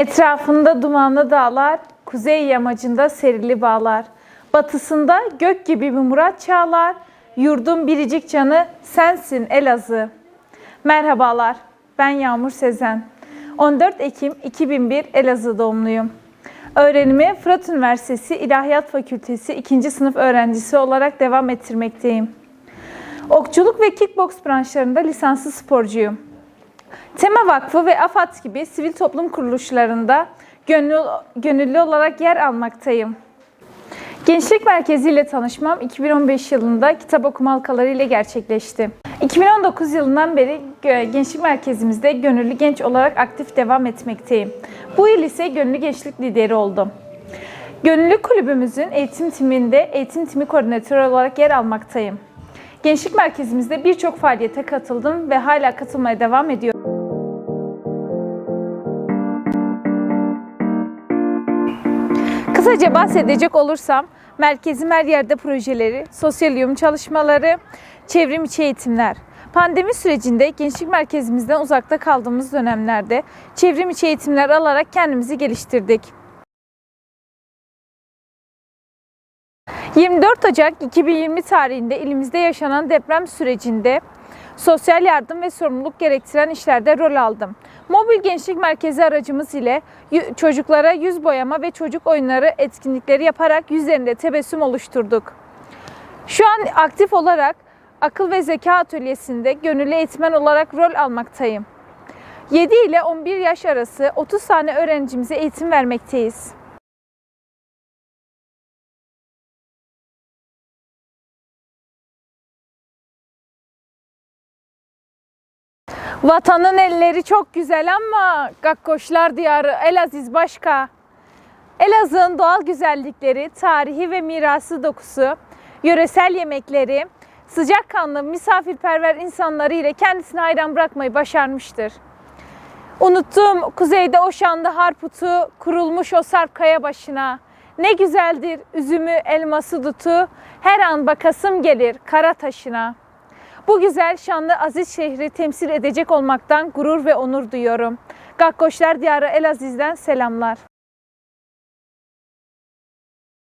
Etrafında dumanlı dağlar, kuzey yamacında serili bağlar. Batısında gök gibi bir murat çağlar, yurdun biricik canı sensin Elazığ. Merhabalar, ben Yağmur Sezen. 14 Ekim 2001 Elazığ doğumluyum. Öğrenimi Fırat Üniversitesi İlahiyat Fakültesi 2. sınıf öğrencisi olarak devam ettirmekteyim. Okçuluk ve kickboks branşlarında lisanslı sporcuyum. Tema Vakfı ve AFAD gibi sivil toplum kuruluşlarında gönüllü, gönüllü olarak yer almaktayım. Gençlik Merkezi ile tanışmam 2015 yılında kitap okuma halkaları ile gerçekleşti. 2019 yılından beri Gençlik Merkezimizde gönüllü genç olarak aktif devam etmekteyim. Bu yıl ise gönüllü gençlik lideri oldum. Gönüllü kulübümüzün eğitim timinde eğitim timi koordinatörü olarak yer almaktayım. Gençlik merkezimizde birçok faaliyete katıldım ve hala katılmaya devam ediyorum. Kısaca bahsedecek olursam, merkezim her yerde projeleri, sosyal çalışmaları, çevrim içi eğitimler. Pandemi sürecinde gençlik merkezimizden uzakta kaldığımız dönemlerde çevrim içi eğitimler alarak kendimizi geliştirdik. 24 Ocak 2020 tarihinde ilimizde yaşanan deprem sürecinde sosyal yardım ve sorumluluk gerektiren işlerde rol aldım. Mobil Gençlik Merkezi aracımız ile çocuklara yüz boyama ve çocuk oyunları etkinlikleri yaparak yüzlerinde tebessüm oluşturduk. Şu an aktif olarak akıl ve zeka atölyesinde gönüllü eğitmen olarak rol almaktayım. 7 ile 11 yaş arası 30 tane öğrencimize eğitim vermekteyiz. Vatanın elleri çok güzel ama Gakkoşlar diyarı Elaziz başka. Elazığ'ın doğal güzellikleri, tarihi ve mirası dokusu, yöresel yemekleri, sıcakkanlı, misafirperver insanları ile kendisini hayran bırakmayı başarmıştır. Unuttum kuzeyde o şanlı harputu, kurulmuş o sarp kaya başına. Ne güzeldir üzümü, elması dutu, her an bakasım gelir kara taşına. Bu güzel, şanlı, aziz şehri temsil edecek olmaktan gurur ve onur duyuyorum. Gakkoşlar Diyarı Elaziz'den selamlar.